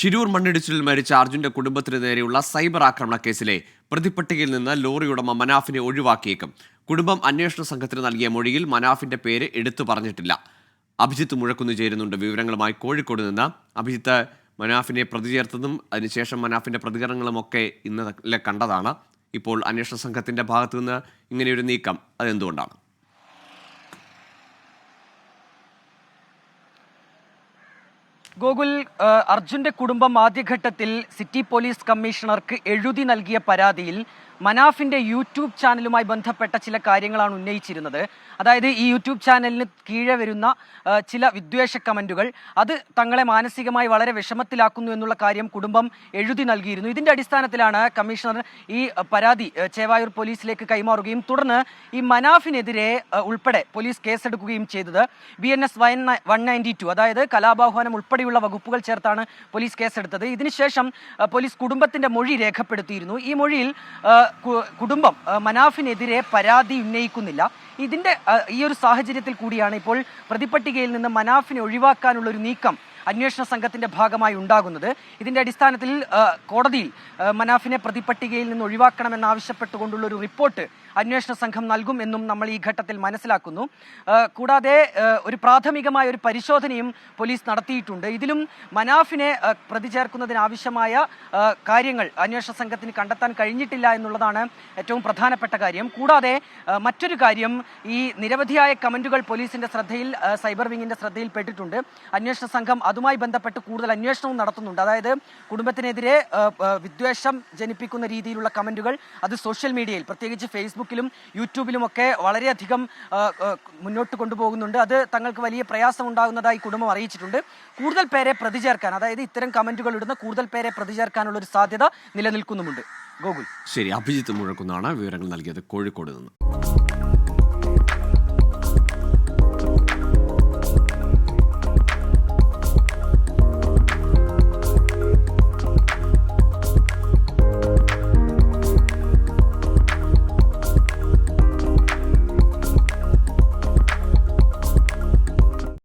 ഷിരൂർ മണ്ണിടിച്ചിലിൽ മരിച്ച അർജുന്റെ കുടുംബത്തിന് നേരെയുള്ള സൈബർ ആക്രമണ കേസിലെ പ്രതിപട്ടികയിൽ നിന്ന് ലോറി ഉടമ മനാഫിനെ ഒഴിവാക്കിയേക്കും. കുടുംബം അന്വേഷണ സംഘത്തിന് നൽകിയ മൊഴിയിൽ മനാഫിന്റെ പേര് എടുത്തു പറഞ്ഞിട്ടില്ല. അഭിജിത്ത് മുഴക്കുന്നു ചേരുന്നുണ്ട്. വിവരങ്ങളുമായി കോഴിക്കോട് നിന്ന് അഭിജിത്ത് മനാഫിനെ പ്രതി ചേർത്തതും അതിനുശേഷം മനാഫിന്റെ പ്രതികരണങ്ങളും ഒക്കെ ഇന്നലെ കണ്ടതാണ്. ഇപ്പോൾ അന്വേഷണ സംഘത്തിന്റെ ഭാഗത്തു നിന്ന് ഇങ്ങനെയൊരു നീക്കം. അതെന്തുകൊണ്ടാണ്? ഗോകുൽ അർജുന്റെ കുടുംബം ആദ്യഘട്ടത്തിൽ സിറ്റി പോലീസ് കമ്മീഷണർക്ക് എഴുതി നൽകിയ പരാതിയിൽ മനാഫിന്റെ യൂട്യൂബ് ചാനലുമായി ബന്ധപ്പെട്ട ചില കാര്യങ്ങളാണ് ഉന്നയിച്ചിരുന്നത്. അതായത് ഈ യൂട്യൂബ് ചാനലിന് കീഴെ വരുന്ന ചില വിദ്വേഷ കമന്റുകൾ അത് തങ്ങളെ മാനസികമായി വളരെ വിഷമത്തിലാക്കുന്നു എന്നുള്ള കാര്യം കുടുംബം എഴുതി നൽകിയിരുന്നു. ഇതിന്റെ അടിസ്ഥാനത്തിലാണ് കമ്മീഷണർ ഈ പരാതി ചേവായൂർ പോലീസിലേക്ക് കൈമാറുകയും തുടർന്ന് ഈ മനാഫിനെതിരെ ഉൾപ്പെടെ പോലീസ് കേസെടുക്കുകയും ചെയ്തത് B N S one ninety two. അതായത് കലാപാഹ്വാനം ഉൾപ്പെടെയുള്ള വകുപ്പുകൾ ചേർത്താണ് പോലീസ് കേസെടുത്തത്. ഇതിനുശേഷം പോലീസ് കുടുംബത്തിന്റെ മൊഴി രേഖപ്പെടുത്തിയിരുന്നു. ഈ മൊഴിയിൽ കുടുംബം മനാഫിനെതിരെ പരാതി ഉന്നയിക്കുന്നില്ല. ഇതിന്റെ ഈ ഒരു സാഹചര്യത്തിൽ കൂടിയാണ് ഇപ്പോൾ പ്രതിപട്ടികയിൽ നിന്ന് മനാഫിനെ ഒഴിവാക്കാനുള്ള ഒരു നീക്കം. അന്വേഷണ സംഘത്തിന്റെ ഭാഗമായി ഉണ്ടാകുന്നത്. ഇതിന്റെ അടിസ്ഥാനത്തിൽ കോടതിയിൽ മനാഫിനെ പ്രതിപട്ടികയിൽ നിന്ന് ഒഴിവാക്കണമെന്നാവശ്യപ്പെട്ടുകൊണ്ടുള്ള ഒരു റിപ്പോർട്ട് അന്വേഷണ സംഘം നൽകും എന്നും നമ്മൾ ഈ ഘട്ടത്തിൽ മനസ്സിലാക്കുന്നു. കൂടാതെ ഒരു പ്രാഥമികമായ ഒരു പരിശോധനയും പോലീസ് നടത്തിയിട്ടുണ്ട്. ഇതിലും മനാഫിനെ പ്രതി ചേർക്കുന്നതിനാവശ്യമായ കാര്യങ്ങൾ അന്വേഷണ സംഘത്തിന് കണ്ടെത്താൻ കഴിഞ്ഞിട്ടില്ല എന്നുള്ളതാണ് ഏറ്റവും പ്രധാനപ്പെട്ട കാര്യം. കൂടാതെ മറ്റൊരു കാര്യം ഈ നിരവധിയായ കമന്റുകൾ പോലീസിന്റെ ശ്രദ്ധയിൽ സൈബർ വിങ്ങിന്റെ ശ്രദ്ധയിൽ പെട്ടിട്ടുണ്ട് അന്വേഷണ സംഘം അതുമായി ബന്ധപ്പെട്ട് കൂടുതൽ അന്വേഷണവും നടത്തുന്നുണ്ട്. അതായത് കുടുംബത്തിനെതിരെ വിദ്വേഷം ജനിപ്പിക്കുന്ന രീതിയിലുള്ള കമന്റുകൾ അത് സോഷ്യൽ മീഡിയയിൽ പ്രത്യേകിച്ച് ഫേസ്ബുക്കിലും യൂട്യൂബിലും ഒക്കെ വളരെയധികം മുന്നോട്ട് കൊണ്ടുപോകുന്നുണ്ട്. അത് തങ്ങൾക്ക് വലിയ പ്രയാസം ഉണ്ടാകുന്നതായി കുടുംബം അറിയിച്ചിട്ടുണ്ട്. കൂടുതൽ പേരെ പ്രതി ചേർക്കാൻ അതായത് ഇത്തരം കമന്റുകൾ ഇടുന്ന കൂടുതൽ പേരെ പ്രതി ചേർക്കാനുള്ള ഒരു സാധ്യത നിലനിൽക്കുന്നുമുണ്ട്. ഗോകുൽ. ശരി അഭിജിത്ത് മുഴക്കുന്നാണ് വിവരങ്ങൾ നൽകിയത് കോഴിക്കോട് നിന്ന്.